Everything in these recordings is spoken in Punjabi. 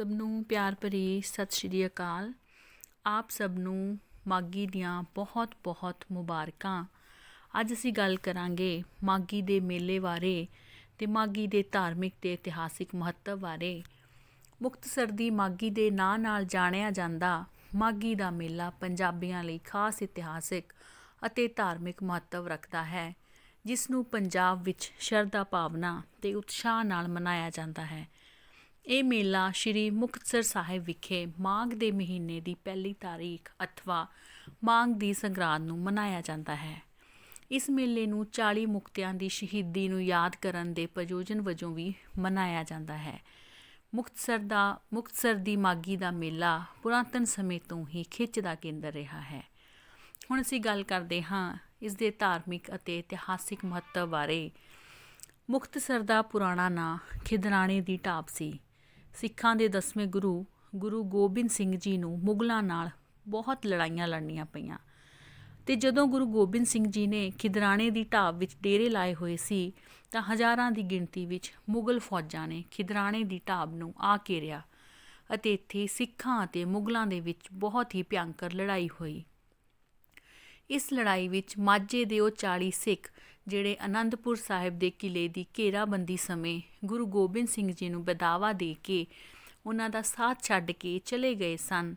ਸਭ ਨੂੰ ਪਿਆਰ ਭਰੀ ਸਤਿ ਸ਼੍ਰੀ ਅਕਾਲ। ਆਪ ਸਭ ਨੂੰ ਮਾਗੀ ਦੀਆਂ ਬਹੁਤ ਬਹੁਤ ਮੁਬਾਰਕਾਂ। ਅੱਜ ਅਸੀਂ ਗੱਲ ਕਰਾਂਗੇ ਮਾਗੀ ਦੇ ਮੇਲੇ ਬਾਰੇ ਤੇ ਮਾਗੀ ਦੇ ਧਾਰਮਿਕ ਤੇ ਇਤਿਹਾਸਿਕ ਮਹੱਤਵ ਬਾਰੇ। ਮੁਕਤਸਰ ਦੀ ਮਾਗੀ ਦੇ ਨਾਂ ਨਾਲ ਜਾਣਿਆ ਜਾਂਦਾ। ਮਾਗੀ ਦਾ ਮੇਲਾ ਪੰਜਾਬੀਆਂ ਲਈ ਖਾਸ ਇਤਿਹਾਸਿਕ ਅਤੇ ਧਾਰਮਿਕ ਮਹੱਤਵ ਰੱਖਦਾ ਹੈ, ਜਿਸ ਨੂੰ ਪੰਜਾਬ ਵਿੱਚ ਸ਼ਰਧਾ ਭਾਵਨਾ ਤੇ ਉਤਸ਼ਾਹ ਨਾਲ ਮਨਾਇਆ ਜਾਂਦਾ ਹੈ। ਇਹ ਮੇਲਾ ਸ਼੍ਰੀ ਮੁਕਤਸਰ ਸਾਹਿਬ ਵਿਖੇ ਮਾਘ ਦੇ ਮਹੀਨੇ ਦੀ ਪਹਿਲੀ ਤਾਰੀਖ ਅਥਵਾ ਮਾਘ ਦੀ ਸੰਗਰਾਂਦ ਨੂੰ ਮਨਾਇਆ ਜਾਂਦਾ ਹੈ। ਇਸ ਮੇਲੇ ਨੂੰ 40 ਮੁਕਤਿਆਂ ਦੀ ਸ਼ਹੀਦੀ ਨੂੰ ਯਾਦ ਕਰਨ ਦੇ ਪ੍ਰਯੋਜਨ ਵਜੋਂ ਵੀ ਮਨਾਇਆ ਜਾਂਦਾ ਹੈ। ਮੁਕਤਸਰ ਦਾ, ਮੁਕਤਸਰ ਦੀ ਮਾਗੀ ਦਾ ਮੇਲਾ ਪੁਰਾਤਨ ਸਮੇਂ ਤੋਂ ਹੀ ਖਿੱਚ ਦਾ ਕੇਂਦਰ ਰਿਹਾ ਹੈ। ਹੁਣ ਅਸੀਂ ਗੱਲ ਕਰਦੇ ਹਾਂ ਇਸ ਦੇ ਧਾਰਮਿਕ ਅਤੇ ਇਤਿਹਾਸਿਕ ਮਹੱਤਵ ਬਾਰੇ। ਮੁਕਤਸਰ ਦਾ ਪੁਰਾਣਾ ਨਾਂ ਖਿਦਰਾਣੇ ਦੀ ਢਾਬ ਸੀ। ਸਿੱਖਾਂ ਦੇ ਦਸਵੇਂ ਗੁਰੂ ਗੁਰੂ ਗੋਬਿੰਦ ਸਿੰਘ ਜੀ ਨੂੰ ਮੁਗਲਾਂ ਨਾਲ ਬਹੁਤ ਲੜਾਈਆਂ ਲੜਨੀਆਂ ਪਈਆਂ। ਤੇ ਜਦੋਂ ਗੁਰੂ ਗੋਬਿੰਦ ਸਿੰਘ ਜੀ ਨੇ ਖਿਦਰਾਣੇ ਦੀ ਢਾਬ ਵਿੱਚ ਡੇਰੇ ਲਾਏ ਹੋਏ ਸੀ, ਤਾਂ ਹਜ਼ਾਰਾਂ ਦੀ ਗਿਣਤੀ ਵਿੱਚ ਮੁਗਲ ਫੌਜਾਂ ਨੇ ਖਿਦਰਾਣੇ ਦੀ ਢਾਬ ਨੂੰ ਆ ਘੇਰਿਆ ਅਤੇ ਇੱਥੇ ਸਿੱਖਾਂ ਅਤੇ ਮੁਗਲਾਂ ਦੇ ਵਿੱਚ ਬਹੁਤ ਹੀ ਭਿਅੰਕਰ ਲੜਾਈ ਹੋਈ। ਇਸ ਲੜਾਈ ਵਿੱਚ ਮਾਝੇ ਦੇ ਉਹ 40 ਸਿੱਖ ਜਿਹੜੇ ਅਨੰਦਪੁਰ ਸਾਹਿਬ ਦੇ ਕਿਲੇ ਦੀ ਘੇਰਾਬੰਦੀ ਸਮੇਂ ਗੁਰੂ ਗੋਬਿੰਦ ਸਿੰਘ ਜੀ ਨੂੰ ਬਦਾਵਾ ਦੇ ਕੇ ਉਹਨਾਂ ਦਾ ਸਾਥ ਛੱਡ ਕੇ ਚਲੇ ਗਏ ਸਨ।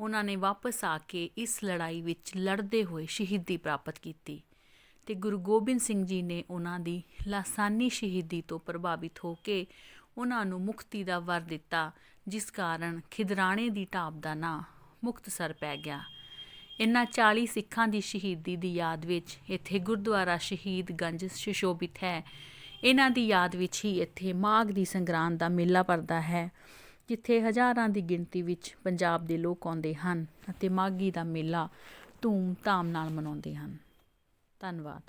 ਉਹਨਾਂ ਨੇ ਵਾਪਸ ਆ ਕੇ ਇਸ ਲੜਾਈ ਵਿੱਚ ਲੜਦੇ ਹੋਏ ਸ਼ਹੀਦੀ ਪ੍ਰਾਪਤ ਕੀਤੀ ਤੇ ਗੁਰੂ ਗੋਬਿੰਦ ਸਿੰਘ ਜੀ ਨੇ ਉਹਨਾਂ ਦੀ ਲਾਸਾਨੀ ਸ਼ਹੀਦੀ ਤੋਂ ਪ੍ਰਭਾਵਿਤ ਹੋ ਕੇ ਉਹਨਾਂ ਨੂੰ ਮੁਕਤੀ ਦਾ ਵਰ ਦਿੱਤਾ, ਜਿਸ ਕਾਰਨ ਖਿਦਰਾਣੇ ਦੀ ਢਾਬ ਦਾ ਨਾਂ ਮੁਕਤਸਰ ਪੈ ਗਿਆ। ਇਨ੍ਹਾਂ 40 ਸਿੱਖਾਂ ਦੀ ਸ਼ਹੀਦੀ ਦੀ ਯਾਦ ਵਿੱਚ ਇੱਥੇ ਗੁਰਦੁਆਰਾ ਸ਼ਹੀਦ ਗੰਜ ਸੁਸ਼ੋਭਿਤ ਹੈ। ਇਹਨਾਂ ਦੀ ਯਾਦ ਵਿੱਚ ਹੀ ਇੱਥੇ ਮਾਘ ਦੀ ਸੰਗਰਾਂਦ ਦਾ ਮੇਲਾ ਭਰਦਾ ਹੈ, ਜਿੱਥੇ ਹਜ਼ਾਰਾਂ ਦੀ ਗਿਣਤੀ ਵਿੱਚ ਪੰਜਾਬ ਦੇ ਲੋਕ ਆਉਂਦੇ ਹਨ ਅਤੇ ਮਾਘੀ ਦਾ ਮੇਲਾ ਧੂਮ-ਧਾਮ ਨਾਲ ਮਨਾਉਂਦੇ ਹਨ। ਧੰਨਵਾਦ।